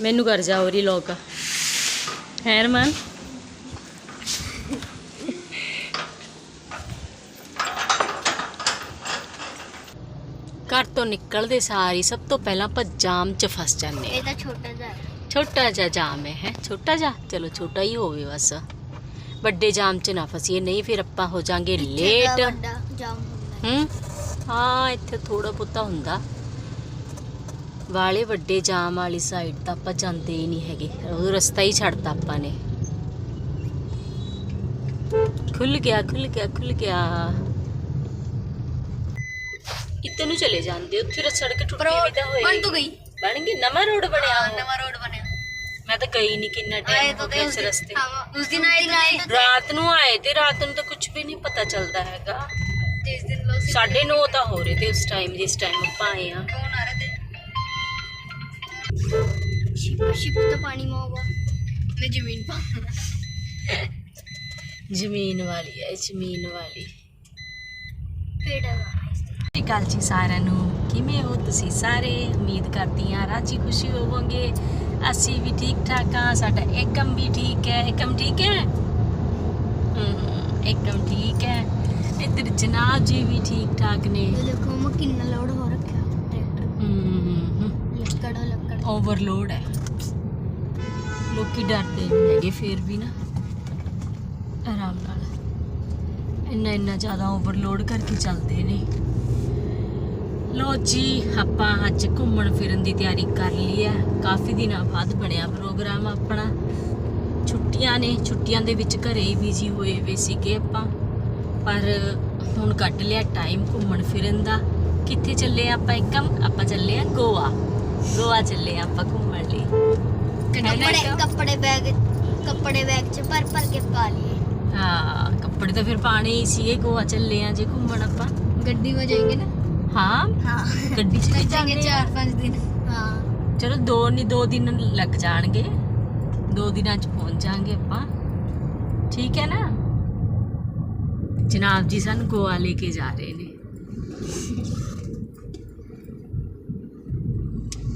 ਮੈਨੂੰ ਕਰ ਜਾ ਹੋਰੀ ਲੋਕ ਹੈ ਰਮਨ ਘਰ ਤੋਂ ਨਿਕਲਦੇ ਸਾਰੀ ਸਭ ਤੋਂ ਪਹਿਲਾਂ ਆਪਾਂ ਜਾਮ 'ਚ ਫਸ ਜਾਂਦੇ ਹਾਂ। ਇਹ ਤਾਂ ਛੋਟਾ ਜਿਹਾ ਹੈ। ਛੋਟਾ ਜਿਹਾ ਜਾਮ ਹੈ ਹੈ? ਛੋਟਾ ਜਿਹਾ? ਚਲੋ ਛੋਟਾ ਹੀ ਹੋਵੇ ਬਸ। ਵੱਡੇ ਜਾਮ 'ਚ ਨਾ ਫਸੀਏ ਨਹੀਂ ਫਿਰ ਆਪਾਂ ਹੋ ਜਾਾਂਗੇ ਲੇਟ ਤਾਂ ਵੱਡਾ ਜਾਮ ਹੁੰਦਾ ਹੈ। ਹੂੰ? ਹਾਂ ਇੱਥੇ ਥੋੜਾ ਬਹੁਤਾ ਹੁੰਦਾ। ਵਾਲੇ ਵੱਡੇ ਜਾਮ ਵਾਲੀ ਸਾਈਡ ਤਾਂ ਆਪਾਂ ਜਾਂਦੇ ਹੀ ਨਹੀਂ ਹੈਗੇ। ਉਹ ਰਸਤਾ ਹੀ ਛੱਡਤਾ ਆਪਾਂ ਨੇ। ਖੁੱਲ ਗਿਆ ਖੁੱਲ ਗਿਆ ਖੁੱਲ ਗਿਆ। ਇੱਥੇ ਨੂੰ ਚਲੇ ਜਾਂਦੇ ਉੱਥੇ ਰ ਸੜਕ ਟੁੱਟੀ ਵੀ ਤਾਂ ਬਣ ਤਾਂ ਗਈ। ਬਣ ਗਈ ਨਵਾਂ ਰੋਡ ਬਣਿਆ ਉਹ। ਨਵਾਂ ਰੋਡ ਬਣਿਆ। ਮੈਂ ਤਾਂ ਗਈ ਨਹੀਂ ਕਿੰਨਾ ਆਏ ਟਾਈਮ ਤਾਂ ਹੋ ਗਿਆ ਉਸ ਰਸਤੇ। ਦਿਨ ਉਸ ਦਿਨ ਆਏ ਤੇ ਰਾਤ ਨੂੰ ਆਏ ਤੇ ਰਾਤ ਨੂੰ ਤਾਂ ਕੁਝ ਵੀ ਨਹੀਂ ਪਤਾ ਚੱਲਦਾ ਹੈਗਾ। ਜਿਸ ਦਿਨ ਲੋਕ ਸਾਢੇ 9 ਤਾਂ ਹੋ ਰਹੇ ਤੇ ਉਸ ਟਾਈਮ ਜਿਸ ਟਾਈਮ ਆਪਾਂ ਆਏ ਆ ਕੌਣ ਆ ਰਹੇ? शिप शिप तो पानी में होगा मैं जमीन पर ਜ਼ਮੀਨ ਵਾਲੀ ਹੈ ਜ਼ਮੀਨ ਵਾਲੀ पेड़ है ਸਤਿ ਸ਼੍ਰੀ ਅਕਾਲ ਜੀ ਸਾਰਿਆਂ ਨੂੰ ਕਿਵੇਂ ਹੋ ਤੁਸੀਂ ਸਾਰੇ ਉਮੀਦ ਕਰਦੀ ਹਾਂ ਰਾਜੀ ਖੁਸ਼ੀ ਹੋਵੋਗੇ ਅਸੀਂ ਵੀ ਠੀਕ ਠਾਕ ਹਾਂ ਸਾਡਾ ਏਕਮ ਵੀ ਠੀਕ ਹੈ ਏਕਮ ਠੀਕ ਹੈ ਹਮ, ਏਕਮ ਠੀਕ ਹੈ ਇੱਧਰ ਜਨਾਬ ਜੀ ਵੀ ਠੀਕ ਠਾਕ ਨੇ ये देखो मैं कितना लोड हो रखा है ट्रैक्टर ਹਮ, लक्कड़ लक्कड़ ਓਵਰਲੋਡ ਹੈ ਲੋਕੀ ਡਰਦੇ ਨਹੀਂ ਹੈਗੇ, ਫਿਰ ਵੀ ਨਾ। ਆਰਾਮ ਨਾਲ। ਇੰਨਾ ਇੰਨਾ ਜ਼ਿਆਦਾ ਓਵਰਲੋਡ ਕਰਕੇ ਚੱਲਦੇ ਨੇ। ਲੋ ਜੀ, ਆਪਾਂ ਅੱਜ ਘੁੰਮਣ ਫਿਰਨ ਦੀ ਤਿਆਰੀ ਕਰ ਲਈ ਹੈ। ਕਾਫੀ ਦਿਨਾਂ ਬਾਅਦ ਬਣਿਆ ਪ੍ਰੋਗਰਾਮ ਆਪਣਾ। ਛੁੱਟੀਆਂ ਨੇ, ਛੁੱਟੀਆਂ ਦੇ ਵਿੱਚ ਘਰੇ ਹੀ ਬਿਜ਼ੀ ਹੋਏ ਵੇ ਸੀਗੇ ਆਪਾਂ। ਪਰ ਹੁਣ ਕੱਢ ਲਿਆ ਟਾਈਮ ਘੁੰਮਣ ਫਿਰਨ ਦਾ। ਕਿੱਥੇ ਚੱਲੇ ਆਪਾਂ ਇੱਕਮ ਆਪਾਂ ਚੱਲੇ ਆ ਗੋਆ। ਗੋਆ ਚੱਲੇ ਆ ਆਪਾਂ ਘੁੰਮਣ ਲਈ। ਕੱਪੜੇ ਕੱਪੜੇ ਤਾਂ ਫਿਰ ਪਾਣੇ ਹੀ ਸੀਗੇ ਗੋਆ ਚੱਲੇ ਆ ਜੇ ਘੁੰਮਣ ਆਪਾਂ। ਗੱਡੀ ਵਿੱਚ ਜਾਏਗੇ ਨਾ? ਹਾਂ? ਗੱਡੀ ਚ ਵੀ 4-5 ਦਿਨ। ਹਾਂ। ਚਲੋ ਦੋ ਨਹੀਂ ਦੋ ਦਿਨ ਲੱਗ ਜਾਣਗੇ। ਦੋ ਦਿਨਾਂ ਚ ਪਹੁੰਚ ਜਾਾਂਗੇ ਆਪਾਂ। ਠੀਕ ਹੈ ਨਾ? ਜਨਾਬ ਜੀ ਸਾਨੂੰ ਗੋਆ ਲੈ ਕੇ ਜਾ ਰਹੇ ਨੇ।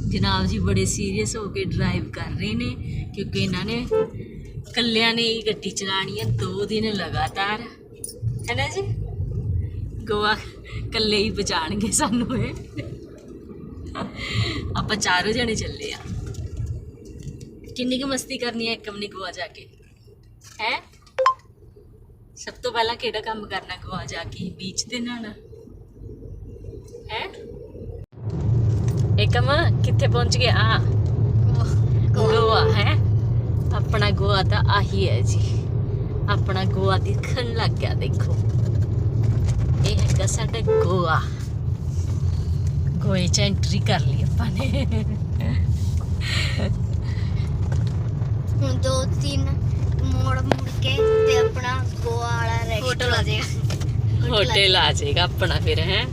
ਜਨਾਬ ਜੀ ਬੜੇ ਸੀਰੀਅਸ ਹੋ ਕੇ ਡਰਾਈਵ ਕਰ ਰਹੇ ਨੇ, ਕਿਉਂਕਿ ਇਹਨਾਂ ਨੇ ਕੱਲਿਆਂ ਨੇ ਹੀ ਗੱਡੀ ਚਲਾਣੀ ਹੈ, ਦੋ ਦਿਨ ਲਗਾਤਾਰ। ਹੈ ਨਾ ਜੀ? ਗੋਆ ਕੱਲੇ ਹੀ ਬਚਾਣਗੇ ਸਾਨੂੰ ਇਹ। ਆਪਾਂ ਚਾਰੋਂ ਜਣੇ ਚੱਲੇ ਆ। ਕਿੰਨੀ ਕੁ ਮਸਤੀ ਕਰਨੀ ਹੈ ਇੱਕਮ ਨੇ ਗੋਆ ਜਾ ਕੇ? ਹੈ? ਸਭ ਤੋਂ ਪਹਿਲਾਂ ਕਿਹੜਾ ਕੰਮ ਕਰਨਾ ਗੋਆ ਜਾ ਕੇ? ਬੀਚ ਤੇ ਨਹਾਣਾ ਹੈ? ਇੱਕਮ ਕਿੱਥੇ ਪਹੁੰਚ ਗਿਆ ਆ। ਗੋਆ। ਹੈ? ਆਪਣਾ ਗੋਆ ਤਾਂ ਆਹੀ ਹੈ ਜੀ। ਆਪਣਾ ਗੋਆ ਦਿਖਣ ਲੱਗ ਗਿਆ ਦੇਖੋ। ਇਹ ਹੈਗਾ ਸਾਡਾ ਗੋਆ। ਗੋਏ ਚ ਐਂਟਰੀ ਕਰ ਲਈ ਆਪਾਂ ਨੇ। ਹੁਣ ਦੋ ਤਿੰਨ ਮੋੜ ਮੁੜ ਕੇ ਤੇ ਆਪਣਾ ਗੋਆ ਵਾਲਾ ਰੈਸਟੋਰੈਂਟ ਆ ਜਾਏਗਾ। ਹੋਟਲ ਆ ਜਾਏਗਾ ਆਪਣਾ ਫਿਰ ਹੈ?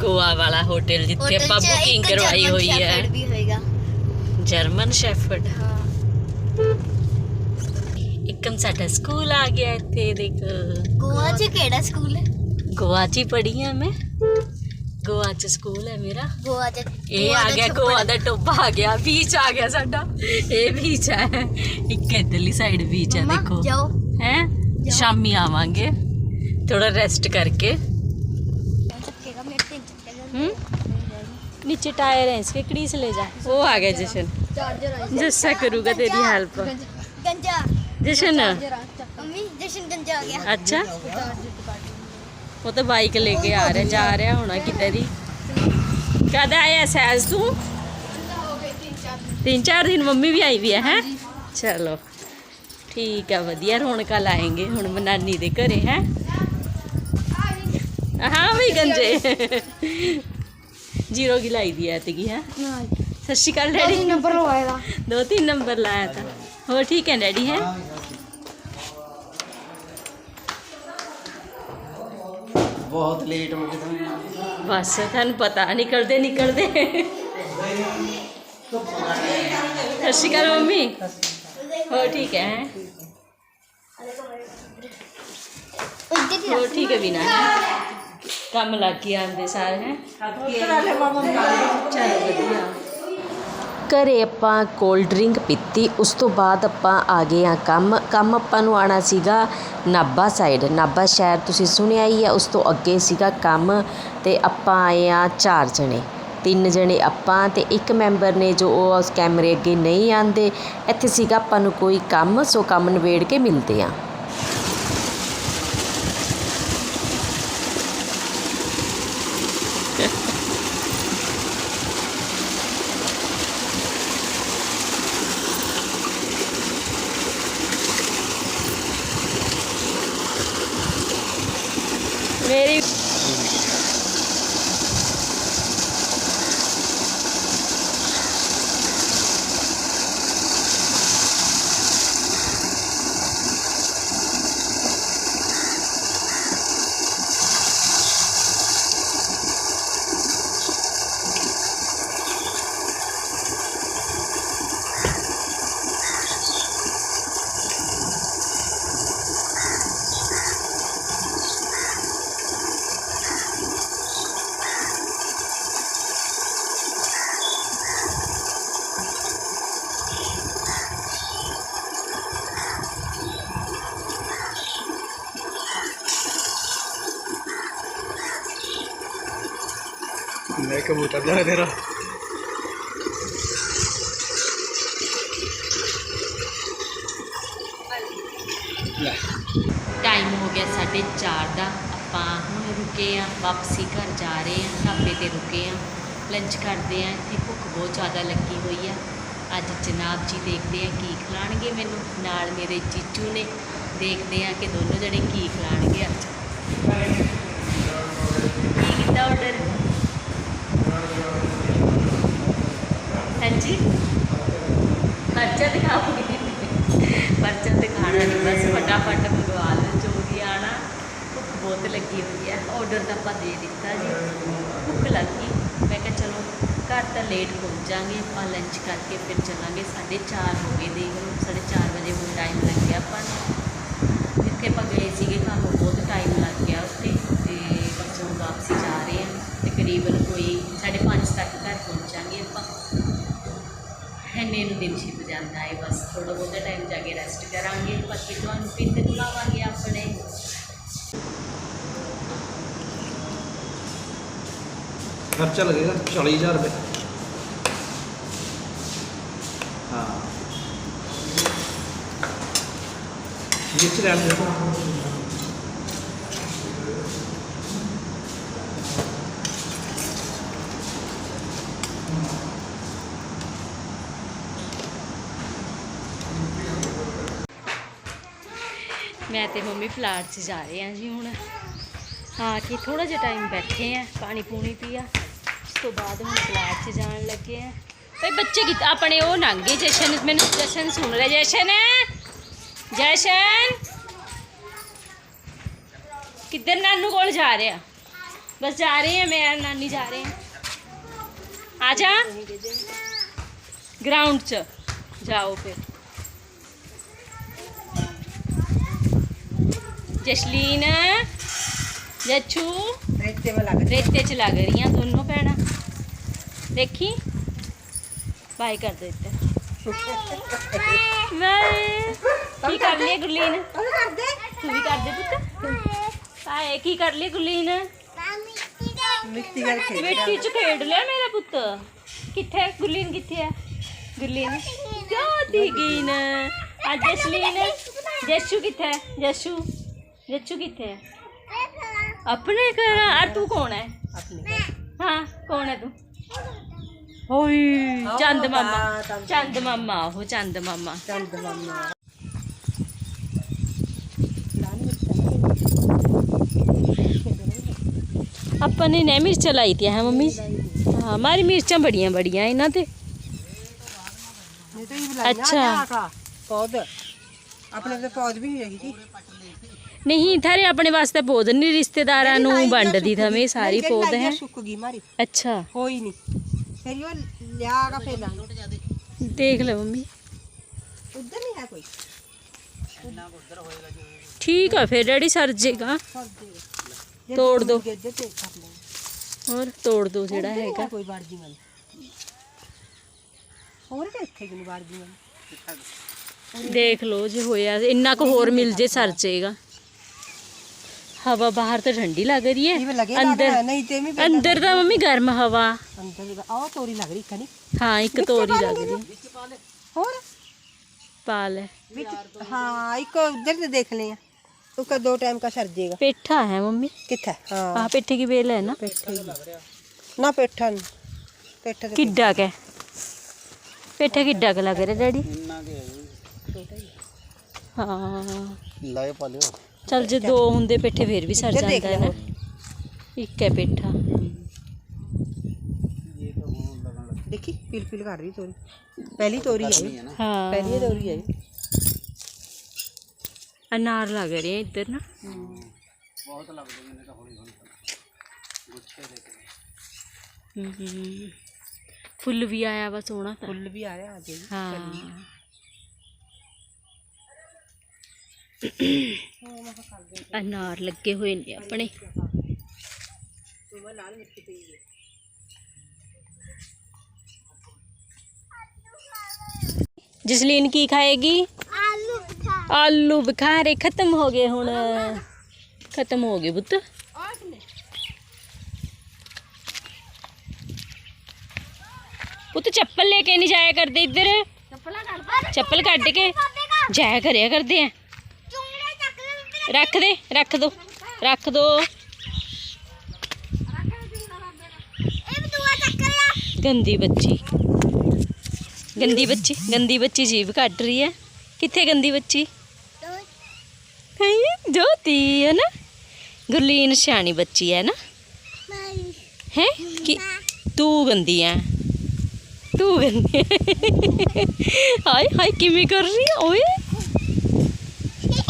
ਗੋਆ ਵਾਲਾ ਹੋਟਲ ਜਿੱਥੇ ਆਪਾਂ ਚ ਇੱਕ ਬੁਕਿੰਗ ਕਰਵਾਈ German ਹੋਈ ਹੈ। Shepherd ਵੀ ਹੋਏਗਾ। ਜਰਮਨ ਸ਼ੈਫਰਡ ਹਾਂ। ਇੱਕਮ ਸਾਡਾ ਸਕੂਲ ਆ ਗਿਆ ਇੱਥੇ ਦੇਖ। ਗੋਆ ਚ ਕਿਹੜਾ ਸਕੂਲ ਹੈ? ਗੋਆ ਚ ਹੀ ਪੜ੍ਹੀ ਆ ਮੈਂ। ਗੋਆ ਚ ਸਕੂਲ ਹੈ ਮੇਰਾ। ਗੋਆ ਚ ਇਹ ਆ ਗਿਆ ਗੋਆ ਦਾ ਟੋਬਾ ਆ ਗਿਆ ਬੀਚ ਆ ਗਿਆ ਸਾਡਾ। ਇਹ ਬੀਚ ਹੈ। ਇੱਕ ਇੱਧਰਲੀ ਸਾਈਡ ਬੀਚ ਹੈ ਮੰਮਾ, ਦੇਖੋ। ਜਾਓ। ਹੈ? ਸ਼ਾਮੀ ਆਵਾਂਗੇ। ਥੋੜਾ ਰੈਸਟ ਕਰਕੇ। नीचे टायर है इसके क्रीज ले जा वो आ गया जशन ਚਾਰਜਰ ਆ जस्सा करूँगा तेरी हेल्प ਗੰਜਾ जशन ਮੰਮੀ ਜਸ਼ਨ ਗੰਜਾ ਆ ਗਿਆ अच्छा वो तो बाइक लेके आ रहा जा रहा होना किधर ही कद आया सैज तू तीन चार दिन मम्मी भी आई हुई है हैं चलो ਠੀਕ ਆ ਵਧੀਆ ਰੌਣਕਾਂ ਲਾਏਂਗੇ ਹੁਣ ਮਨਾਨੀ ਦੇ ਘਰੇ ਹੈ ਹਾਂ ਵੀ ਗੰਜੇ ज़ीरो की लाई दी है तेगी है? सत श्रीकाल डैडी? नंबर लगाया था दो। तीन नंबर लाया था। हो ठीक है डैडी है? बहुत लेट हो गया। बस थानू पता निकल दे निकल दे सत श्रीकाल मम्मी हो ठीक है ठीक है बिना ਕੰਮ ਲੱਗ ਕੇ ਆਂਦੇ ਸਾਰੇ ਹੈ? ਚਲੋ ਵਧੀਆ। ਘਰੇ ਆਪਾਂ ਕੋਲਡ ਡਰਿੰਕ ਪੀਤੀ ਉਸ ਤੋਂ ਬਾਅਦ ਆਪਾਂ ਆ ਗਏ ਆ ਕੰਮ। ਕੰਮ ਆਪਾਂ ਨੂੰ ਆਣਾ ਸੀਗਾ ਨਾਭਾ ਸਾਈਡ ਨਾਭਾ ਸ਼ਹਿਰ ਤੁਸੀਂ ਸੁਣਿਆ ਹੀ ਆ ਉਸ ਤੋਂ ਅੱਗੇ ਸੀਗਾ ਕੰਮ ਤੇ ਆਪਾਂ ਆਏ ਆ ਚਾਰ ਜਣੇ। ਤਿੰਨ ਜਣੇ ਆਪਾਂ ਤੇ ਇੱਕ ਮੈਂਬਰ ਨੇ ਜੋ ਉਹ ਉਸ ਕੈਮਰੇ ਅੱਗੇ ਨਹੀਂ ਆਂਦੇ ਇੱਥੇ ਸੀਗਾ ਆਪਾਂ ਨੂੰ ਕੋਈ ਕੰਮ ਸੋ ਕੰਮ ਨਿਬੇੜ ਕੇ ਮਿਲਦੇ ਆ ਮੇਰੀ ਕਬੂਤਰ ਜਾ ਤੇਰਾ ਲੈ ਟਾਈਮ ਹੋ ਗਿਆ 4:30 ਦਾ ਆਪਾਂ ਹੁਣ ਰੁਕੇ ਆ ਵਾਪਸੀ ਘਰ ਜਾ ਰਹੇ ਆ ਢਾਬੇ ਤੇ ਰੁਕੇ ਆ ਲੰਚ ਕਰਦੇ ਆ ਇੱਥੇ ਭੁੱਖ ਬਹੁਤ ਜ਼ਿਆਦਾ ਲੱਗੀ ਹੋਈ ਆ ਅੱਜ ਜਨਾਬ ਜੀ ਦੇਖਦੇ ਆ ਕੀ ਖਿਲਾਣਗੇ ਮੈਨੂੰ ਨਾਲ ਮੇਰੇ ਚੀਚੂ ਨੇ ਦੇਖਦੇ ਆ ਕਿ ਦੋਨੋਂ ਜਣੇ ਕੀ ਖਿਲਾਣਗੇ ਅੱਜ ਕੀ ਕੀਤਾ ਆਰਡਰ ਖਰਚਾ ਦਿਖਾਓਗੇ। ਪਰਚਾ ਤੇ ਨਹੀਂ, ਬਸ ਫਟਾਫਟ ਮੰਗਵਾ ਲਓ, ਜੋ ਵੀ ਆਣਾ ਭੁੱਖ ਬਹੁਤ ਲੱਗੀ ਹੋਈ ਹੈ। ਆਰਡਰ ਤਾਂ ਆਪਾਂ ਦੇ ਦਿੱਤਾ ਜੀ। ਭੁੱਖ ਲੱਗੀ। ਮੈਂ ਕਿਹਾ ਚਲੋ, ਘਰ ਤਾਂ ਲੇਟ ਪਹੁੰਚਾਂਗੇ, ਆਪਾਂ ਲੰਚ ਕਰਕੇ ਫਿਰ ਚੱਲਾਂਗੇ। 4:30 ਹੋ ਗਏ, ਦੇਖ ਲਓ 4:30 ਵਜੇ ਹੁਣ ਟਾਈਮ ਲੱਗਿਆ ਆਪਾਂ ਨੂੰ। ਜਿੱਥੇ ਆਪਾਂ ਗਏ ਸੀਗੇ ਕੰਮ ਬਹੁਤ ਟਾਈਮ ਲੱਗ ਗਿਆ ਉੱਥੇ। ਤੇ ਬੱਚੋਂ ਵਾਪਸੀ ਜਾ ਰਹੇ ਹਾਂ ਤਕਰੀਬਨ ਕੋਈ 5:30 ਤੱਕ ਘਰ ਪਹੁੰਚ ਇੰਨੇ ਨੂੰ ਦਿਨ ਛਿਪ ਜਾਂਦਾ ਹੈ ਬਸ ਥੋੜਾ ਬਹੁਤਾ ਟਾਈਮ ਜਾ ਕੇ ਰੈਸਟ ਕਰਾਂਗੇ, ਬਾਕੀ ਤੁਹਾਨੂੰ ਫਿਰ ਦਿਖਾਵਾਂਗੇ ਆਪਣੇ। ਖਰਚਾ ਲੱਗੇਗਾ 40000 ਰੁਪਏ। ਹਾਂ। ਜਿੱਚ ਲੈਣ ਦੇ। ਮੈਂ ਤੇ ਮੰਮੀ ਪਲਾਟ 'ਚ ਜਾ ਰਹੇ ਹਾਂ ਜੀ ਹੁਣ। ਆ ਕੇ ਥੋੜਾ ਜਿਹਾ ਟਾਈਮ ਬੈਠੇ ਆ ਪਾਣੀ ਪੂਣੀ ਪੀਆ। ਉਸ ਤੋਂ ਬਾਅਦ ਹੁਣ ਪਲਾਟ 'ਚ ਜਾਣ ਲੱਗੇ ਆ ਭਈ ਬੱਚੇ ਕਿ ਆਪਣੇ ਉਹ ਨੰਗੇ ਜਸ਼ਨ, ਮੈਨੂੰ ਜਸ਼ਨ ਸੁਣ ਰਿਹਾ ਜਸ਼ਨ। ਜਸ਼ਨ। ਕਿੱਧਰ ਨਾਨੂ ਕੋਲ ਜਾ ਰਿਹਾ? ਬਸ ਜਾ ਰਹੇ ਆ ਮੈਂ, ਨਾਨੀ ਜਾ ਰਹੇ ਆ ਆ ਜਾ। ਗਰਾਊਂਡ 'ਚ। ਜਾਓ ਫਿਰ। ਜਸਲੀਨ ਜੱਛੂ ਰੇਤੇ ਵਾਲਾ ਲੱਗ ਰੇਤੇ 'ਚ ਲੱਗ ਰਹੀਆਂ ਦੋਨੋਂ ਭੈਣਾਂ ਦੇਖੀ ਬਾਈ ਕਰ ਦੇ ਇੱਥੇ ਬਾਈ ਕੀ ਕਰ ਲਈ ਗੁਰਲੀਨ ਉਹ ਕਰਦੇ ਤੂੰ ਵੀ ਕਰ ਦੇ ਪੁੱਤ ਬਾਏ ਕੀ ਕਰ ਲਈ ਗੁਰਲੀਨ ਮਿੱਟੀ ਕਰਕੇ ਮਿੱਟੀ 'ਚ ਖੇਡ ਲਿਆ ਮੇਰਾ ਪੁੱਤ ਕਿੱਥੇ ਹੈ? ਗੁਰਲੀਨ ਕਿੱਥੇ ਹੈ ਗੁਰਲੀਨ ਜਾਤੀ ਗਈ ਨਾ ਆ ਜਸਲੀਨ ਜੱਸ਼ੂ ਕਿੱਥੇ ਹੈ ਜੱਸ਼ੂ ਜੱਸ਼ੂ ਕਿੱਥੇ ਹੈ ਆਪਣੇ ਘਰ ਆ ਤੂੰ ਕੌਣ ਹੈ ਆਪਣੇ ਹਾਂ ਕੌਣ ਹੈ ਤੂੰ ਹੋਈ ਚੰਦ ਉਹ ਮਾਮਾ ਤਾਂ- ਤਾਂ- ਚੰਦ ਮਾਮਾ ਉਹ ਚੰਦ ਮਾਮਾ ਚੰਦ ਮਾਮਾ ਆਪਾਂ ਨੇ ਨੇ ਮਿਰਚ ਲਾਈ ਤੀ ਨਹੀਂ ਤਾਂ ਤੇ ਜੀ ਥਾਰੇ ਆਪਣੇ ਵਾਸਤੇ ਪੌਦ ਨਹੀਂ ਰਿਸ਼ਤੇਦਾਰਾਂ ਨੂੰ ਵੰਡਦੀ ਥਵੇਂ ਸਾਰੀ ਪੌਦ ਹੈ। ਸੁੱਕ ਗਈ ਮਾਰੀ। ਅੱਛਾ। ਹੋਈ ਨਹੀਂ। ਫਿਰ ਉਹ ਲਿਆਗਾ ਫੇਰ ਲਾ। ਦੇਖ ਲੈ ਮੰਮੀ। ਉਧਰ ਨਹੀਂ ਹੈ ਕੋਈ? ਠੀਕ ਆ ਫਿਰ ਡੈਡੀ ਸਰ ਜੇਗਾ। ਜੇ ਤੋੜ ਦੋ। ਤੇ ਹੋਰ ਤੋੜ ਦੋ ਜਿਹੜਾ ਹੈਗਾ। ਕੋਈ ਵਰਜੀ ਵਾਲੀ। ਹੋਰ ਕਿ ਇੱਥੇ ਕਿਨੂੰ ਵਾਰਦੀਆਂ ਦੇਖ ਲਓ ਜੇ ਹੋਇਆ ਇੰਨਾ ਕੁ ਹੋਰ ਮਿਲ ਜੇ ਸਰ ਜਾਏਗਾ ਹਵਾ ਬਾਹਰ ਤਾਂ ਠੰਡੀ ਲੱਗ ਰਹੀ ਇਹ ਹੈ ਲੱਗੇ ਅੰਦਰ ਨਹੀਂ ਤੇ ਵੀ ਅੰਦਰ ਤਾਂ ਮੰਮੀ ਗਰਮ ਹਵਾ ਅੰਦਰ ਆਹ ਤੋਰੀ ਲੱਗ ਰਹੀ ਕਣੀ ਹਾਂ ਇੱਕ ਤੋਰੀ ਲੱਗ ਰਹੀ ਹੋਰ ਪਾ ਲੈ ਵਿੱਚ ਹਾਂ ਇੱਕ ਉਧਰ ਤੇ ਦੇਖ ਲਿਆ उसका दो टाइम का सर जाएगा ਪੇਠਾ ਹੈ ਮੰਮੀ कितना हाँ ਆਹ ਪੇਠੇ ਕੀ ਵੇਲ ਹੈ ਨਾ पेठा ही ना पेठा नहीं पेठा तो ਕਿੱਡਾ ਕੈ ਪੇਠਾ ਕਿੱਡਾ ਕੁ ਲੱਗ ਰਿਹਾ ਡੈਡੀ ਹਾਂ ਲਾਏ ਪਾ ਲਿਓ ਚਲ ਜੇ ਦੋ ਹੁੰਦੇ ਪੇਠੇ ਫੇਰ ਵੀ ਸਰ ਇੱਧਰ ਦੇਖ ਜਾਂਦਾ ਹੈ ਨਾ ਲੈ ਇੱਕ ਹੈ ਪੇਠਾ देखी पील पील कर रही तोरी पहली तोरी है ये। ਹਾਂ पहली तोरी है ये। ਅਨਾਰ ਲੱਗ ਰਹੇ ਆ ਇੱਧਰ ਨਾ ਹੂੰ ਹੂੰ ਫੁੱਲ ਵੀ ਆਇਆ ਵਾ ਸੋਹਣਾ ਤਾਂ फुल भी आ रहा है आज ही ਹਾਂ ਅਨਾਰ ਲੱਗੇ ਹੋਏ ਨੇ ਆਪਣੇ ਜਸਲੀਨ ਕੀ ਖਾਏਗੀ ਆਲੂ ਬਖਾ ਆਲੂ ਬੁਖਾਰੇ ਖਤਮ ਹੋ ਗਏ ਹੁਣ ਖਤਮ ਹੋ ਗਏ ਪੁੱਤ ਪੁੱਤ ਚੱਪਲ ਲੈ ਕੇ ਨਹੀਂ ਜਾਇਆ ਕਰਦੇ ਇੱਧਰ ਚੱਪਲਾਂ ਕੱਢ ਚੱਪਲ ਕੱਢ ਕੇ ਜਾਇਆ ਕਰਿਆ ਕਰਦੇ ਆ ਚੁੰਗੜੇ ਚੱਕ ਲੈ ਰੱਖ ਦੇ ਰੱਖ ਦੋ ਰੱਖ ਦੋ ਇਹ ਬਦੂਆ ਚੱਕ ਲਿਆ ਗੰਦੀ ਬੱਚੀ ਗੰਦੀ ਬੱਚੀ ਗੰਦੀ ਬੱਚੀ ਜੀਭ ਕੱਢ ਰਹੀ ਹੈ ਕਿੱਥੇ ਗੰਦੀ ਬੱਚੀ ਹੈ ਜੋਤੀ ਹੈ ਨਾ ਗੁਰਲੀਨ ਸਿਆਣੀ ਬੱਚੀ ਹੈ ਨਾ ਮਾਰੀ ਹੈ ਕਿ ਤੂੰ ਗੰਦੀ ਹੈ ਤੂੰ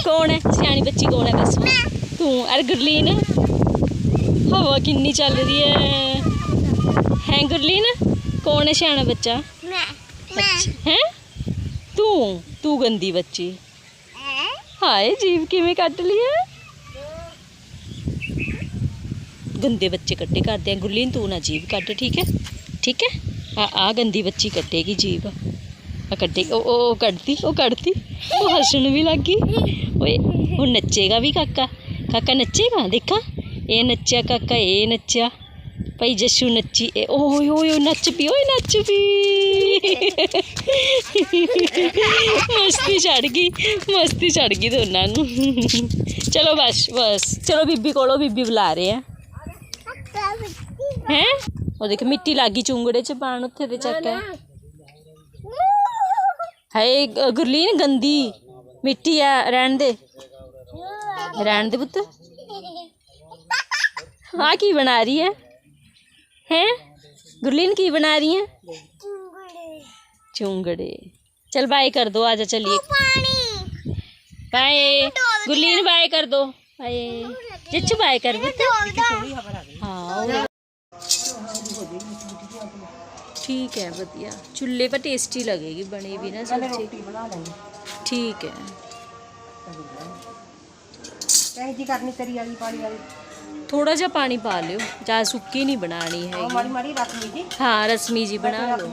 ਗੰਦੀ ਹੈ ਹਾਏ ਹਾਏ ਕਿਵੇਂ ਕਰ ਰਹੀ ਹੈ ਓਏ ਕੌਣ ਹੈ ਸਿਆਣੀ ਬੱਚੀ ਕੌਣ ਹੈ ਦੱਸ ਤੂੰ ਅਰ ਗੁਰਲੀਨ ਹਵਾ ਕਿੰਨੀ ਚੱਲ ਰਹੀ ਹੈ ਹੈ ਗੁਰਲੀਨ ਕੌਣ ਹੈ ਸਿਆਣਾ ਬੱਚਾ ਮੈਂ ਹੈ ਤੂੰ ਤੂੰ ਗੰਦੀ ਬੱਚੀ ਹਾਏ ਜੀਵ ਕਿਵੇਂ ਕੱਟ ਲਈ ਹੈ ਗੰਦੇ ਬੱਚੇ ਕੱਟੇ ਕਰਦੇ ਆ ਗੁਰਲੀਨ ਤੂੰ ਨਾ ਜੀਵ ਕੱਟ ਠੀਕ ਹੈ ਠੀਕ ਹੈ ਆ ਆ ਗੰਦੀ ਬੱਚੀ ਕੱਟੇਗੀ ਜੀਵ ਆ ਕੱਟੇ ਉਹ ਉਹ ਉਹ ਕੱਢਤੀ ਉਹ ਕੱਢਤੀ ਉਹ ਹੱਸਣ ਵੀ ਲੱਗ ਗਈ ਓਏ ਉਹ ਨੱਚੇਗਾ ਵੀ ਕਾਕਾ ਕਾਕਾ ਨੱਚੇਗਾ ਦੇਖਾਂ ਇਹ ਨੱਚਿਆ ਕਾਕਾ ਇਹ ਨੱਚਿਆ ਭਾਈ ਜੱਸੂ ਨੱਚੀ ਇਹ ਓਏ ਓਏ ਓਏ ਨੱਚ ਪੀ ਓਏ ਨੱਚ ਪੀ ਮਸਤੀ ਚੜ ਗਈ ਮਸਤੀ ਚੜ ਗਈ ਦੋਨਾਂ ਨੂੰ ਚਲੋ ਬਸ ਬਸ ਚਲੋ ਬੀਬੀ ਕੋਲੋਂ ਬੀਬੀ ਬੁਲਾ ਰਹੇ ਆ ਹੈ ਉਹ ਦੇਖ ਮਿੱਟੀ ਲੱਗੀ ਚੁੰਗੜੇ ਚ ਪਾਣ ਉੱਥੇ ਤੇ ਚੱਕ ਹੈ ਹਾਏ ਗ- ਗੁਰਲੀਨ ਗੰਦੀ ਮਿੱਟੀ ਆ ਰਹਿਣ ਦੇ ਰਹਿਣ ਦੇ ਪੁੱਤ ਹਾਂ ਕੀ ਬਣਾ ਰਹੀ ਹੈ ਹੈ ਗੁਰਲੀਨ ਕੀ ਬਣਾ ਰਹੀ ਹੈ ਚੁੰਗੜੇ ਚੁੰਗੜੇ ਚਲ ਬਾਏ ਕਰ ਦੋ ਆਜਾ ਚਲਿए ਪਾਣੀ ਬਾਏ ਗੁਰਲੀਨ ਬਾਏ ਕਰ ਦੋ ਬਾਏ ਜਿੱਚ ਬਾਏ ਕਰ ठीक है बढ़िया। चूल्हे पर टेस्टी लगेगी बनी भी ना सब ठीक है। थोड़ा जा पानी पा लियो ज़्यादा सुखी नहीं बनानी है हाँ रस्मी जी बना लो।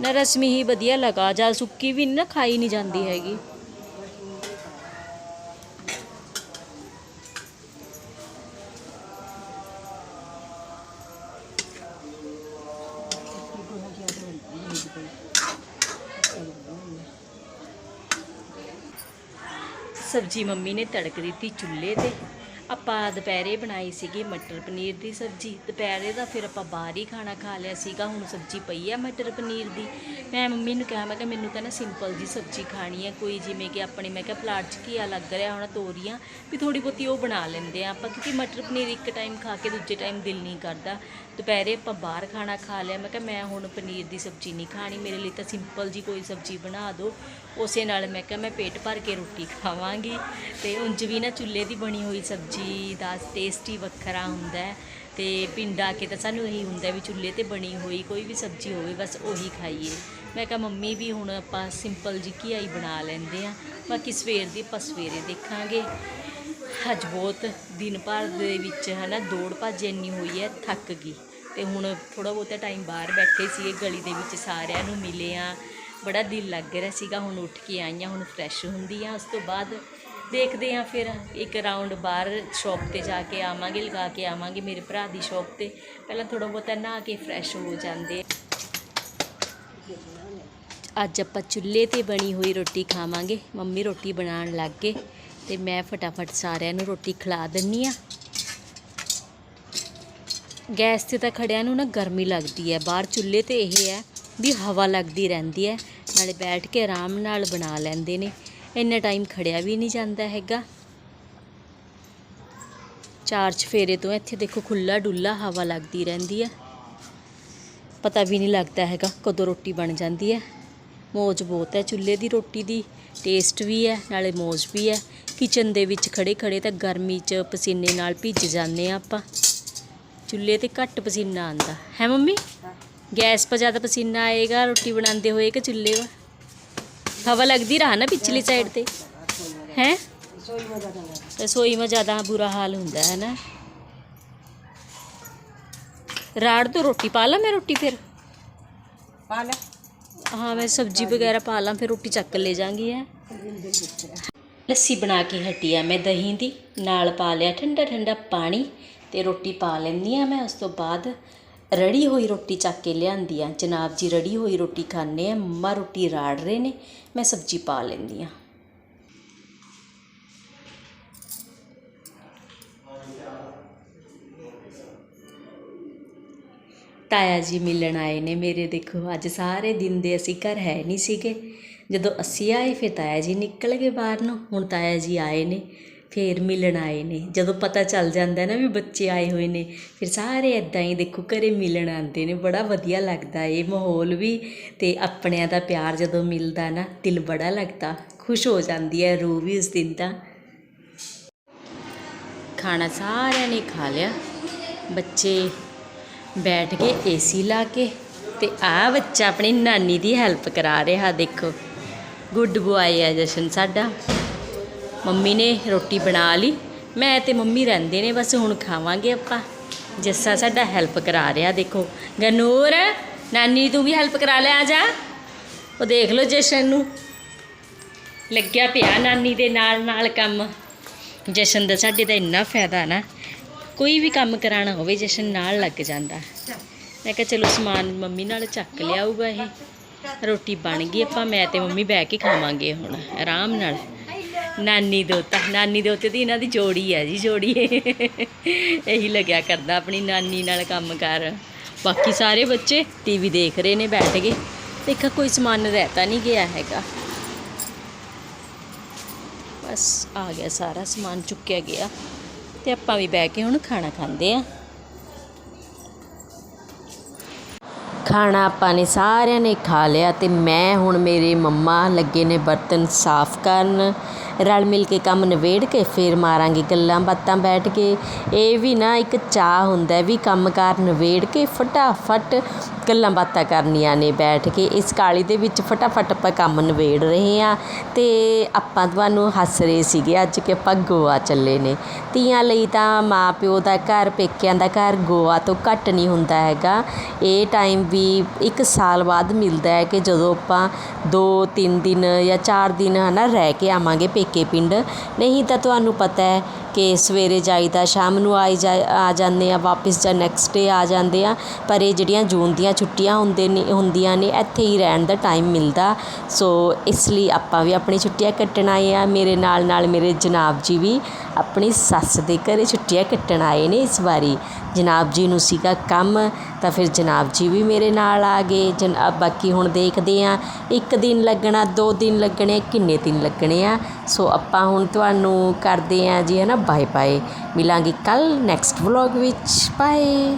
ना रस्मी ही बढ़िया लगा ज़्यादा सुखी भी ना खाई नहीं जाती हैगी। ਸਬਜੀ ਮੰਮੀ ਨੇ ਤੜਕ ਦਿੱਤੀ ਚੁੱਲ੍ਹੇ ਤੇ। ਆਪਾਂ ਦੁਪਹਿਰੇ ਬਣਾਈ ਸੀਗੀ ਮਟਰ ਪਨੀਰ ਦੀ ਸਬਜੀ। ਦੁਪਹਿਰੇ ਦਾ ਫਿਰ ਆਪਾਂ ਬਾਹਰ ਹੀ ਖਾਣਾ ਖਾ ਲਿਆ ਸੀਗਾ, ਹੁਣ ਸਬਜੀ ਪਈ ਆ ਮਟਰ ਪਨੀਰ ਦੀ। ਮੈਂ ਮੰਮੀ ਨੂੰ ਕਿਹਾ, ਮੈਂ ਕਿਹਾ ਮੈਨੂੰ ਤਾਂ ਨਾ ਸਿੰਪਲ ਜੀ ਸਬਜੀ ਖਾਣੀ ਹੈ ਕੋਈ ਜਿਵੇਂ ਕਿ ਆਪਣੇ, ਮੈਂ ਕਿਹਾ ਪਲਾਟ 'ਚ ਘੀਆ ਲੱਗ ਰਿਹਾ ਹੁਣ ਤੋਰੀਆਂ, ਵੀ ਥੋੜੀ ਬਹੁਤੀ ਉਹ ਬਣਾ ਲੈਂਦੇ ਆ ਆਪਾਂ, ਕਿਉਂਕਿ ਮਟਰ ਪਨੀਰ ਇੱਕ ਟਾਈਮ ਖਾ ਕੇ ਦੂਜੇ ਟਾਈਮ ਦਿਲ ਨਹੀਂ ਕਰਦਾ। ਦੁਪਹਿਰੇ ਆਪਾਂ ਬਾਹਰ ਖਾਣਾ ਖਾ ਲਿਆ, ਮੈਂ ਕਿਹਾ ਮੈਂ ਹੁਣ ਪਨੀਰ ਦੀ ਸਬਜੀ ਨਹੀਂ ਖਾਣੀ, ਮੇਰੇ ਲਈ ਤਾਂ ਸਿੰਪਲ ਜੀ ਕੋਈ ਸਬਜੀ ਬਣਾ ਦਿਓ। ਉਸੇ ਨਾਲ ਮੈਂ ਕਿਹਾ ਮੈਂ ਪੇਟ ਭਰ ਕੇ ਰੋਟੀ ਖਾਵਾਂਗੀ, ਤੇ ਉਂਝ ਵੀ ਨਾ ਚੁੱਲ੍ਹੇ ਦੀ ਬਣੀ ਹੋਈ ਸਬਜੀ ਦਾ ਟੇਸਟ ਹੀ ਵੱਖਰਾ ਹੁੰਦਾ ਹੈ ਤੇ ਪਿੰਡ ਆ ਕੇ ਤਾਂ ਸਾਨੂੰ ਇਹੀ ਹੁੰਦਾ ਵੀ ਚੁੱਲ੍ਹੇ ਤੇ ਬਣੀ ਹੋਈ ਕੋਈ ਵੀ ਸਬਜੀ ਹੋਵੇ ਬਸ ਉਹੀ ਖਾਈਏ। ਮੈਂ ਕਿਹਾ, ਮੰਮੀ ਵੀ ਹੁਣ ਆਪਾਂ ਸਿੰਪਲ ਜੀ ਘੀਆ ਹੀ ਬਣਾ ਲੈਂਦੇ ਆ ਬਾਕੀ ਸਵੇਰ ਦੀ ਆਪਾਂ ਸਵੇਰੇ ਦੇਖਾਂਗੇ। ਅੱਜ ਬਹੁਤ ਦਿਨ ਭਰ ਦੇ ਵਿੱਚ ਹਨਾ, ਦੌੜ ਭੱਜ ਇੰਨੀ ਹੋਈ ਹੈ, ਥੱਕ ਗਈ। ਤੇ ਹੁਣ ਥੋੜਾ ਬਹੁਤਾ ਟਾਈਮ ਬਾਹਰ ਬੈਠੇ ਸੀਗੇ, ਗਲੀ ਦੇ ਵਿੱਚ ਸਾਰਿਆਂ ਨੂੰ ਮਿਲੇ ਆ ਬੜਾ ਦਿਲ ਲੱਗ ਰਿਹਾ ਸੀਗਾ ਹੁਣ ਉੱਠ ਕੇ ਆਈਆਂ, ਹੁਣ ਫਰੈਸ਼ ਹੁੰਦੀ ਆ ਉਸ ਤੋਂ ਬਾਅਦ ਦੇਖਦੇ ਆ ਫਿਰ ਇੱਕ ਰਾਉਂਡ ਬਾਹਰ ਸ਼ਾਪ ਤੇ ਜਾ ਕੇ ਆਵਾਂਗੇ, ਲਗਾ ਕੇ ਆਵਾਂਗੇ ਮੇਰੇ ਭਰਾ ਦੀ ਸ਼ਾਪ ਤੇ। ਪਹਿਲਾਂ ਥੋੜਾ ਬਹੁਤਾ ਨਹਾ ਕੇ ਫਰੈਸ਼ ਹੋ ਜਾਂਦੇ। ਅੱਜ ਆਪਾਂ ਚੁੱਲ੍ਹੇ ਤੇ ਬਣੀ ਹੋਈ ਰੋਟੀ ਖਾਵਾਂਗੇ। ਮੰਮੀ ਰੋਟੀ ਬਣਾਉਣ ਲੱਗ ਗਏ ਤੇ ਮੈਂ ਫਟਾਫਟ ਸਾਰਿਆਂ ਨੂੰ ਰੋਟੀ ਖਿਲਾ ਦਿੰਨੀ ਆ। ਗੈਸ ਤੇ ਤਾਂ ਖੜਿਆਂ ਨੂੰ ਨਾ ਗਰਮੀ ਲੱਗਦੀ ਹੈ। ਬਾਹਰ ਚੁੱਲ੍ਹੇ ਤੇ ਇਹ ਹੈ ਵੀ ਹਵਾ ਲੱਗਦੀ ਰਹਿੰਦੀ ਹੈ। ਨਾਲੇ ਬੈਠ ਕੇ ਆਰਾਮ ਨਾਲ ਬਣਾ ਲੈਂਦੇ ਨੇ। ਇੰਨਾ ਟਾਈਮ ਖੜਿਆ ਵੀ ਨਹੀਂ ਜਾਂਦਾ ਹੈਗਾ। ਚਾਰ ਚਫੇਰੇ ਤੋਂ ਇੱਥੇ ਦੇਖੋ ਖੁੱਲਾ ਡੁੱਲਾ ਹਵਾ ਲੱਗਦੀ ਰਹਿੰਦੀ ਹੈ ਪਤਾ ਵੀ ਨਹੀਂ ਲੱਗਦਾ ਹੈਗਾ ਕਦੋਂ ਰੋਟੀ ਬਣ ਜਾਂਦੀ ਹੈ ਮੌਜ ਬਹੁਤ ਹੈ ਚੁੱਲ੍ਹੇ ਦੀ ਰੋਟੀ ਦੀ ਟੇਸਟ ਵੀ ਹੈ ਨਾਲੇ ਮੌਜ ਵੀ ਹੈ। ਕਿਚਨ ਦੇ ਵਿੱਚ ਖੜੇ ਖੜੇ ਤਾਂ ਗਰਮੀ 'ਚ ਪਸੀਨੇ ਨਾਲ ਭਿੱਜ ਜਾਂਦੇ ਆ ਆਪਾਂ। ਚੁੱਲ੍ਹੇ ਤੇ ਘੱਟ ਪਸੀਨਾ ਆਂਦਾ ਹੈ ਮੰਮੀ? ਗੈਸ 'ਪਰ ਜ਼ਿਆਦਾ ਪਸੀਨਾ ਆਏਗਾ ਰੋਟੀ ਬਣਾਉਂਦੇ ਹੋਏ ਕਿ ਚੁੱਲ੍ਹੇ 'ਵਾ ਹਵਾ ਲੱਗਦੀ ਰਹਾ ਨਾ ਪਿਛਲੀ ਸਾਈਡ ਤੇ ਹੈ ਰਸੋਈ में ज़्यादा बुरा हाल ਹੁੰਦਾ ਹੈ ਨਾ ਰਾੜ ਤੋਂ ਰੋਟੀ ਪਾ ਲਾਂ ਮੈਂ ਰੋਟੀ ਫਿਰ ਪਾ ਲੈ ਹਾਂ ਮੈਂ ਸਬਜ਼ੀ ਵਗੈਰਾ ਪਾ ਲਾਂ ਫਿਰ ਰੋਟੀ ਚੱਕ ਲੈ ਜਾਾਂਗੀ ਹੈ ਲੱਸੀ ਬਣਾ ਕੇ ਹਟੀ ਆ ਮੈਂ ਦਹੀਂ ਦੀ ਨਾਲ ਪਾ ਲਿਆ ਠੰਡਾ ਠੰਡਾ ਪਾਣੀ ਤੇ ਰੋਟੀ ਪਾ ਲੈਂਦੀ ਆ ਮੈਂ ਉਸ ਤੋਂ ਬਾਅਦ ਰੜੀ ਹੋਈ ਰੋਟੀ ਚੱਕ ਕੇ ਲਿਆਂਦੀ ਆ। ਜਨਾਬ ਜੀ ਰੜੀ ਹੋਈ ਰੋਟੀ ਖਾਣੇ ਆ, ਮੰਮਾ ਰੋਟੀ ਰਾੜ ਰਹੇ ਨੇ, ਮੈਂ ਸਬਜ਼ੀ ਪਾ ਲੈਂਦੀ ਆ। ਤਾਇਆ ਜੀ ਮਿਲਣ ਆਏ ਨੇ ਮੇਰੇ, ਦੇਖੋ ਅੱਜ ਸਾਰੇ ਦਿਨ ਦੇ ਅਸੀਂ ਘਰ ਹੈ ਨਹੀਂ ਸੀਗੇ। ਜਦੋਂ ਅਸੀਂ ਆਏ, ਫਿਰ ਤਾਇਆ ਜੀ ਨਿਕਲ ਗਏ ਬਾਹਰ ਨੂੰ। ਹੁਣ ਤਾਇਆ ਜੀ ਆਏ ਨੇ। ਫਿਰ ਮਿਲਣ ਆਏ ਨੇ। ਜਦੋਂ ਪਤਾ ਚੱਲ ਜਾਂਦਾ ਨਾ ਵੀ ਬੱਚੇ ਆਏ ਹੋਏ ਨੇ, ਫਿਰ ਸਾਰੇ ਇੱਦਾਂ ਹੀ ਦੇਖੋ ਘਰੇ ਮਿਲਣ ਆਉਂਦੇ ਨੇ। ਬੜਾ ਵਧੀਆ ਲੱਗਦਾ ਇਹ ਮਾਹੌਲ ਵੀ ਅਤੇ ਆਪਣਿਆਂ ਦਾ ਪਿਆਰ ਜਦੋਂ ਮਿਲਦਾ ਨਾ, ਦਿਲ ਬੜਾ ਲੱਗਦਾ, ਖੁਸ਼ ਹੋ ਜਾਂਦੀ ਹੈ ਰੂਹ ਵੀ ਉਸ ਦਿਨ ਤਾਂ। ਖਾਣਾ ਸਾਰਿਆਂ ਨੇ ਖਾ ਲਿਆ। ਬੱਚੇ ਬੈਠ ਕੇ ਏਸੀ ਲਾ ਕੇ ਤੇ ਆ ਬੱਚਾ ਆਪਣੀ ਨਾਨੀ ਦੀ ਹੈਲਪ ਕਰਾ ਰਿਹਾ ਦੇਖੋ। ਗੁੱਡ ਬੁਆਏ ਆ ਜਸ਼ਨ ਸਾਡਾ। ਮੰਮੀ ਨੇ ਰੋਟੀ ਬਣਾ ਲਈ। ਮੈਂ ਤੇ ਮੰਮੀ ਰਹਿੰਦੇ ਨੇ, ਬਸ ਹੁਣ ਖਾਵਾਂਗੇ ਆਪਾਂ। ਜੱਸਾ ਸਾਡਾ ਹੈਲਪ ਕਰਾ ਰਿਹਾ, ਦੇਖੋ। ਗਨੂਰ, ਨਾਨੀ ਤੂੰ ਵੀ ਹੈਲਪ ਕਰਾ ਲੈ, ਆ ਜਾ। ਉਹ ਦੇਖ ਲਓ ਜਸ਼ਨ ਨੂੰ। ਲੱਗਿਆ ਪਿਆ ਨਾਨੀ ਦੇ ਨਾਲ ਨਾਲ ਕੰਮ। ਜਸ਼ਨ ਦਾ ਸਾਡੇ ਦਾ ਇੰਨਾ ਫਾਇਦਾ ਨਾ, ਕੋਈ ਵੀ ਕੰਮ ਕਰਾਉਣਾ ਹੋਵੇ, ਜਸ਼ਨ ਨਾਲ ਲੱਗ ਜਾਂਦਾ। ਮੈਂ ਕਿਹਾ ਚਲੋ ਸਮਾਨ ਮੰਮੀ ਨਾਲ ਚੱਕ ਲਿਆਊਗਾ ਇਹ। ਰੋਟੀ ਬਣ ਗਈ, ਆਪਾਂ ਮੈਂ ਤੇ ਮੰਮੀ ਬਹਿ ਕੇ ਖਾਵਾਂਗੇ ਹੁਣ, ਆਰਾਮ ਨਾਲ। ਨਾਨੀ ਦੋਤਾ ਨਾਨੀ ਦੋਤੇ ਦੀ ਇਹਨਾਂ ਦੀ ਜੋੜੀ ਹੈ ਜੀ, ਜੋੜੀ। ਇਹੀ ਲੱਗਿਆ ਕਰਦਾ ਆਪਣੀ ਨਾਨੀ ਨਾਲ ਕੰਮ ਕਰ। ਬਾਕੀ ਸਾਰੇ ਬੱਚੇ ਟੀਵੀ ਦੇਖ ਰਹੇ ਨੇ ਬੈਠ ਕੇ। ਦੇਖਾ, ਕੋਈ ਸਮਾਨ ਰਹਿਤਾ ਨਹੀਂ ਗਿਆ ਹੈਗਾ। ਬਸ ਆ ਗਿਆ ਸਾਰਾ ਸਮਾਨ, ਚੁੱਕਿਆ ਗਿਆ। ਤੇ ਆਪਾਂ ਵੀ ਬਹਿ ਕੇ ਹੁਣ ਖਾਣਾ ਖਾਂਦੇ ਆ। ਖਾਣਾ ਆਪਾਂ ਨੇ ਸਾਰਿਆਂ ਨੇ ਖਾ ਲਿਆ ਤੇ ਮੈਂ ਹੁਣ ਮੇਰੇ ਮੰਮਾ ਲੱਗੇ ਨੇ ਬਰਤਨ ਸਾਫ਼ ਕਰਨ। ਰਲ ਮਿਲ ਕੇ ਕੰਮ ਨਿਬੇੜ ਕੇ ਫਿਰ ਮਾਰਾਂਗੇ ਗੱਲਾਂ ਬਾਤਾਂ ਬੈਠ ਕੇ। ਇਹ ਵੀ ਨਾ ਇੱਕ ਚਾਅ ਹੁੰਦਾ ਵੀ ਕੰਮ ਕਾਰ ਨਿਬੇੜ ਕੇ ਫਟਾਫਟ ਗੱਲਾਂ ਬਾਤਾਂ ਕਰਨੀਆਂ ਨੇ ਬੈਠ ਕੇ। ਇਸ ਕਾਲੀ ਦੇ ਵਿੱਚ ਫਟਾਫਟ ਆਪਾਂ ਕੰਮ ਨਿਬੇੜ ਰਹੇ ਹਾਂ ਅਤੇ ਆਪਾਂ ਤੁਹਾਨੂੰ ਹੱਸ ਰਹੇ ਸੀਗੇ ਅੱਜ ਕਿ ਆਪਾਂ ਗੋਆ ਚੱਲੇ ਨੇ। ਧੀਆਂ ਲਈ ਤਾਂ ਮਾਂ ਪਿਓ ਦਾ ਘਰ, ਪੇਕਿਆਂ ਦਾ ਘਰ ਗੋਆ ਤੋਂ ਘੱਟ ਨਹੀਂ ਹੁੰਦਾ ਹੈਗਾ। ਇਹ ਟਾਈਮ ਵੀ ਇੱਕ ਸਾਲ ਬਾਅਦ ਮਿਲਦਾ ਹੈ ਕਿ ਜਦੋਂ ਆਪਾਂ 2-3 ਦਿਨ ਜਾਂ 4 ਦਿਨ ਹਨਾ ਰਹਿ ਕੇ ਆਵਾਂਗੇ ਪੇਕੇ ਪਿੰਡ। ਨਹੀਂ ਤਾਂ ਤੁਹਾਨੂੰ ਪਤਾ ਹੈ ਕਿ ਸਵੇਰੇ ਜਾਈਦਾ ਸ਼ਾਮ ਨੂੰ ਆਈ ਜਾ, ਆ ਜਾਂਦੇ ਆ, ਵਾਪਿਸ ਜਾਂ ਨੈਕਸਟ ਡੇ ਆ ਜਾਂਦੇ ਆ। ਪਰ ਇਹ ਜਿਹੜੀਆਂ ਜੂਨ ਦੀਆਂ ਛੁੱਟੀਆਂ ਹੁੰਦੇ ਨੇ, ਹੁੰਦੀਆਂ ਨੇ, ਇੱਥੇ ਹੀ ਰਹਿਣ ਦਾ ਟਾਈਮ ਮਿਲਦਾ। ਸੋ ਇਸ ਲਈ ਆਪਾਂ ਵੀ ਆਪਣੀ ਛੁੱਟੀਆਂ ਕੱਟਣ ਆਏ ਆ। ਮੇਰੇ ਨਾਲ ਨਾਲ ਮੇਰੇ ਜਨਾਬ ਜੀ ਵੀ ਆਪਣੀ ਸੱਸ ਦੇ ਘਰ ਛੁੱਟੀਆਂ ਕੱਟਣ ਆਏ ਨੇ ਇਸ ਵਾਰੀ। ਜਨਾਬ ਜੀ ਨੂੰ ਸੀਗਾ ਕੰਮ, ਤਾਂ ਫਿਰ ਜਨਾਬ ਜੀ ਵੀ ਮੇਰੇ ਨਾਲ ਆ ਗਏ। ਜਨਾ ਬਾਕੀ ਹੁਣ ਦੇਖਦੇ ਹਾਂ, ਇੱਕ ਦਿਨ ਲੱਗਣਾ, ਦੋ ਦਿਨ ਲੱਗਣੇ, ਕਿੰਨੇ ਦਿਨ ਲੱਗਣੇ ਆ? ਸੋ ਆਪਾਂ ਹੁਣ ਤੁਹਾਨੂੰ ਕਰਦੇ ਹਾਂ ਜੀ ਹੈ ਨਾ ਬਾਏ ਬਾਏ ਮਿਲਾਂਗੇ ਕੱਲ ਨੈਕਸਟ ਵਲੌਗ ਵਿੱਚ। ਬਾਏ